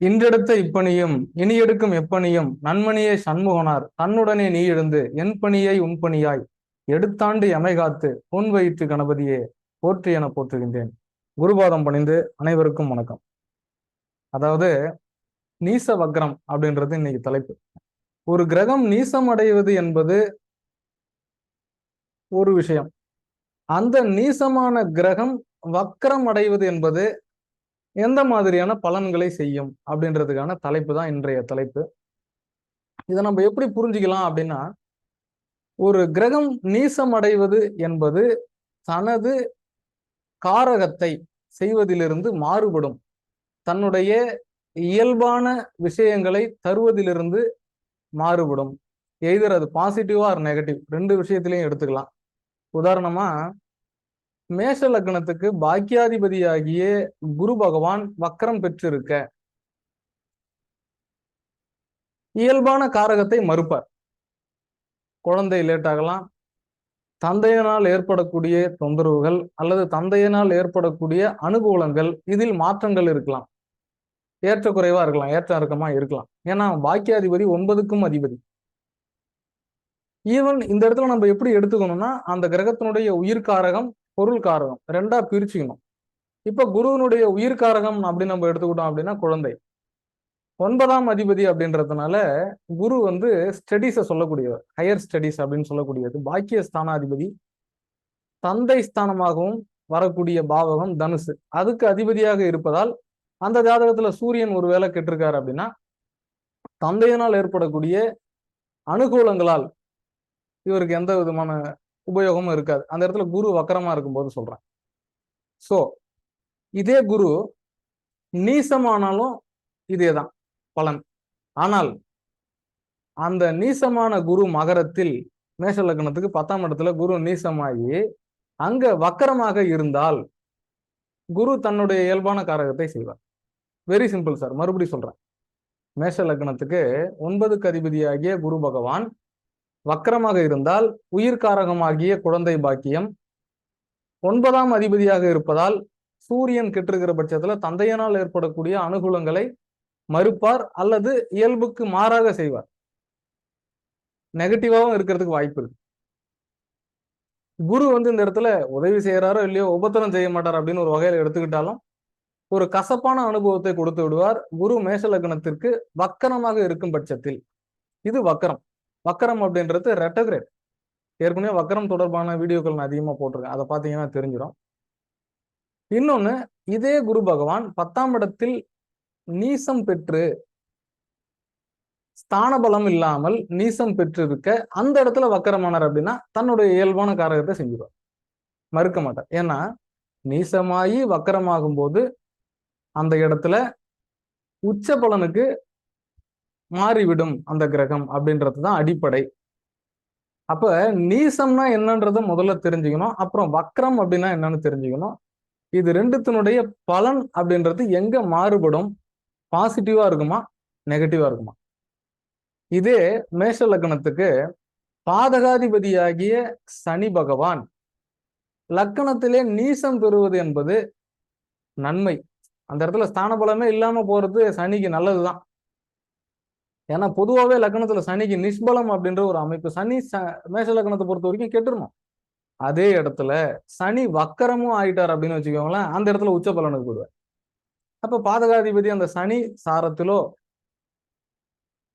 இன்றெடுத்த இப்பணியும் இனி எடுக்கும் எப்பணியும் நன்மணியை சண்முகனார். தன்னுடனே நீ எழுந்து என் பணியை உன் பணியாய். எடுத்தாண்டு எமை காத்து பொன் வயிற்று கணபதியே போற்றி என போற்றுகின்றேன். குருபாதம் பணிந்து அனைவருக்கும் வணக்கம். அதாவது நீச வக்ரம் அப்படின்றது இன்னைக்கு தலைப்பு. ஒரு கிரகம் நீசம் அடைவது என்பது ஒரு விஷயம். அந்த நீசமான கிரகம் வக்ரம் அடைவது என்பது எந்த மாதிரியான பலன்களை செய்யும் அப்படின்றதுக்கான தலைப்பு தான் இன்றைய தலைப்பு. இதை நம்ம எப்படி புரிஞ்சுக்கலாம் அப்படின்னா ஒரு கிரகம் நீசம் அடைவது என்பது தனது காரகத்தை செய்வதிலிருந்து மாறுபடும். தன்னுடைய இயல்பான விஷயங்களை தருவதிலிருந்து மாறுபடும். எய்தர் அது பாசிட்டிவா ஆர் நெகட்டிவ் ரெண்டு விஷயத்திலையும் எடுத்துக்கலாம். உதாரணமா மேஷ லக்னத்துக்கு பாக்கியாதிபதியாகிய குரு பகவான் வக்கரம் பெற்றிருக்க. இயல்பான காரகத்தை மறுப்பார். குழந்தை லேட் ஆகலாம் தந்தையனால் ஏற்படக்கூடிய தொந்தரவுகள் அல்லது தந்தையனால் ஏற்படக்கூடிய அனுகூலங்கள் இதில் மாற்றங்கள் இருக்கலாம். ஏற்ற குறைவா இருக்கலாம். ஏற்ற இறக்கமா இருக்கலாம். ஏன்னா பாக்கியாதிபதி ஒன்பதுக்கும் அதிபதி. ஈவன் இந்த இடத்துல நம்ம எப்படி எடுத்துக்கணும்னா அந்த கிரகத்தினுடைய உயிர்காரகம் பொருள் காரகம். ரெண்டா பிரிச்சுக்கணும். இப்ப குருவனுடைய உயிர்காரகம் அப்படின்னு நம்ம எடுத்துக்கிட்டோம் அப்படின்னா குழந்தை. ஒன்பதாம் அதிபதி அப்படின்றதுனால குரு வந்து ஸ்டடீஸை சொல்லக்கூடியவர். ஹையர் ஸ்டடீஸ் அப்படின்னு சொல்லக்கூடியது. பாக்கிய ஸ்தானாதிபதி தந்தை ஸ்தானமாகவும் வரக்கூடிய பாவகம் தனுசு. அதுக்கு அதிபதியாக இருப்பதால் அந்த ஜாதகத்துல சூரியன் ஒரு வேலை கெட்டிருக்காரு அப்படின்னா தந்தையினால் ஏற்படக்கூடிய அனுகூலங்களால் இவருக்கு எந்த விதமான உபயோகமும் இருக்காது. அந்த இடத்துல குரு வக்கரமா இருக்கும்போது சொல்றேன். சோ இதே குரு நீசமானாலும் இதேதான் பலன். ஆனால் அந்த நீசமான குரு மகரத்தில் மேஷ லக்னத்துக்கு பத்தாம் இடத்துல குரு நீசமாகி அங்க வக்கரமாக இருந்தால் குரு தன்னுடைய இயல்பான காரகத்தை செய்வார். வெரி சிம்பிள் சார் மறுபடி சொல்றேன். மேஷ லக்னத்துக்கு ஒன்பதுக்கு அதிபதியாகிய குரு பகவான் வக்கரமாக இருந்தால் உயிர்காரகமாகிய குழந்தை பாக்கியம். ஒன்பதாம் அதிபதியாக இருப்பதால் சூரியன் கெட்டிருக்கிற பட்சத்துல தந்தையனால் ஏற்படக்கூடிய அனுகூலங்களை மறுப்பார் அல்லது இயல்புக்கு மாறாக செய்வார். நெகட்டிவாகவும் இருக்கிறதுக்கு வாய்ப்பு இருக்கு. குரு வந்து இந்த இடத்துல உதவி செய்யறாரோ இல்லையோ உபத்திரம் செய்ய மாட்டார் அப்படின்னு ஒரு வகையில எடுத்துக்கிட்டாலும் ஒரு கசப்பான அனுபவத்தை கொடுத்து விடுவார். குரு மேஷ லக்னத்திற்கு வக்கரமாக இருக்கும் பட்சத்தில். இது வக்கரம். வக்கரம் அப்படின்றது ரெட்டகிரேட். ஏற்கனவே வக்கரம் தொடர்பான வீடியோக்கள் நான் அதிகமா போட்டிருக்கேன். அதை பார்த்தீங்கன்னா தெரிஞ்சிடும். இன்னொன்னு இதே குரு பகவான் பத்தாம் இடத்தில் நீசம் பெற்று ஸ்தான பலம் இல்லாமல் நீசம் பெற்றிருக்க அந்த இடத்துல வக்கரமானார் அப்படின்னா தன்னுடைய இயல்பான காரகத்தை செஞ்சிருவார். மறுக்க மாட்டார். ஏன்னா நீசமாயி வக்கரமாகும் போது அந்த இடத்துல உச்ச பலனுக்கு மாறிவிடும் அந்த கிரகம் அப்படின்றது தான் அடிப்படை. அப்ப நீசம்னா என்னன்றத முதல்ல தெரிஞ்சுக்கணும். அப்புறம் வக்ரம் அப்படின்னா என்னன்னு தெரிஞ்சுக்கணும். இது ரெண்டுத்தினுடைய பலன் அப்படின்றது எங்க மாறுபடும்? பாசிட்டிவா இருக்குமா? நெகட்டிவா இருக்குமா? இதே மேஷ லக்னத்துக்கு பாதகாதிபதியாகிய சனி பகவான் லக்கணத்திலே நீசம் பெறுவது என்பது நன்மை. அந்த இடத்துல ஸ்தான பலமே இல்லாம போறது சனிக்கு நல்லதுதான். ஏன்னா பொதுவாகவே லக்னத்துல சனிக்கு நிஷ்பலம் அப்படின்ற ஒரு அமைப்பு சனி மேஷ லக்னத்தை பொறுத்த வரைக்கும் கெட்டுருணும் அதே இடத்துல சனி வக்கரமும் ஆயிட்டார் அப்படின்னு வச்சுக்கோங்களேன் அந்த இடத்துல உச்ச பலனுக்கு போடுவார் அப்ப பாதகாதிபதி அந்த சனி சாரத்திலோ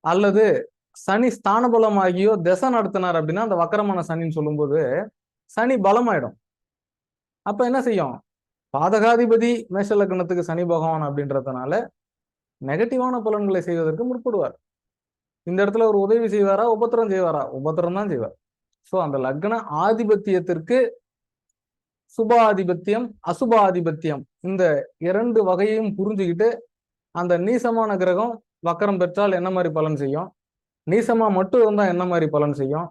அல்லது சனி ஸ்தான பலம் ஆகியோ திசை நடத்தினார் அப்படின்னா அந்த வக்கரமான சனின்னு சொல்லும்போது சனி பலமாயிடும். அப்ப என்ன செய்யும்? பாதகாதிபதி மேஷ லக்னத்துக்கு சனி பகவான் அப்படின்றதுனால நெகட்டிவான பலன்களை செய்வதற்கு முற்படுவார். இந்த இடத்துல ஒரு உதவி செய்வாரா? உபத்திரம் செய்வாரா? உபத்திரம் தான் செய்வார். ஸோ அந்த லக்ன ஆதிபத்தியத்திற்கு சுபாதிபத்தியம் அசுபாதிபத்தியம் இந்த இரண்டு வகையையும் புரிஞ்சுக்கிட்டு அந்த நீசமான கிரகம் வக்கரம் பெற்றால் என்ன மாதிரி பலன் செய்யும்? நீசமா மட்டும் இருந்தா என்ன மாதிரி பலன் செய்யும்?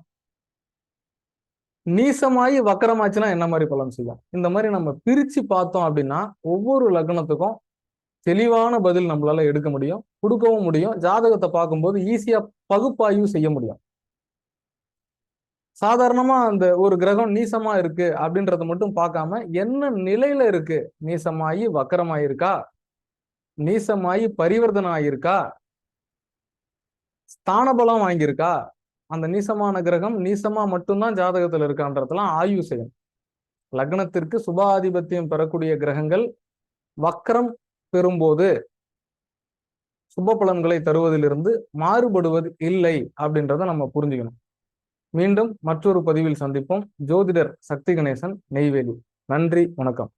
நீசமாயி வக்கரமாச்சுன்னா என்ன மாதிரி பலன் செய்யும்? இந்த மாதிரி நம்ம பிரிச்சு பார்த்தோம் அப்படின்னா ஒவ்வொரு லக்னத்துக்கும் தெளிவான பதில் நம்மளால எடுக்க முடியும் கொடுக்கவும் முடியும். ஜாதகத்தை பார்க்கும்போது ஈஸியா பகுப்பாய்வு செய்ய முடியும். சாதாரணமா அந்த ஒரு கிரகம் நீசமா இருக்கு அப்படின்றத மட்டும் பார்க்காம என்ன நிலையில இருக்கு? நீசமாயி வக்கரமாயிருக்கா? நீசமாயி பரிவர்த்தனை ஆயிருக்கா ஸ்தானபலம் வாங்கியிருக்கா? அந்த நீசமான கிரகம் நீசமா மட்டும்தான் ஜாதகத்துல இருக்கான்றதெல்லாம் ஆய்வு செய்யணும். லக்னத்திற்கு சுபாதிபத்தியம் பெறக்கூடிய கிரகங்கள் வக்கரம் பெறும்போது சுப பலன்களை தருவதிலிருந்து மாறுபடுவது இல்லை அப்படின்றத நம்ம புரிஞ்சுக்கணும். மீண்டும் மற்றொரு பதிவில் சந்திப்போம். ஜோதிடர் சக்தி கணேசன் நெய்வேலி. நன்றி வணக்கம்.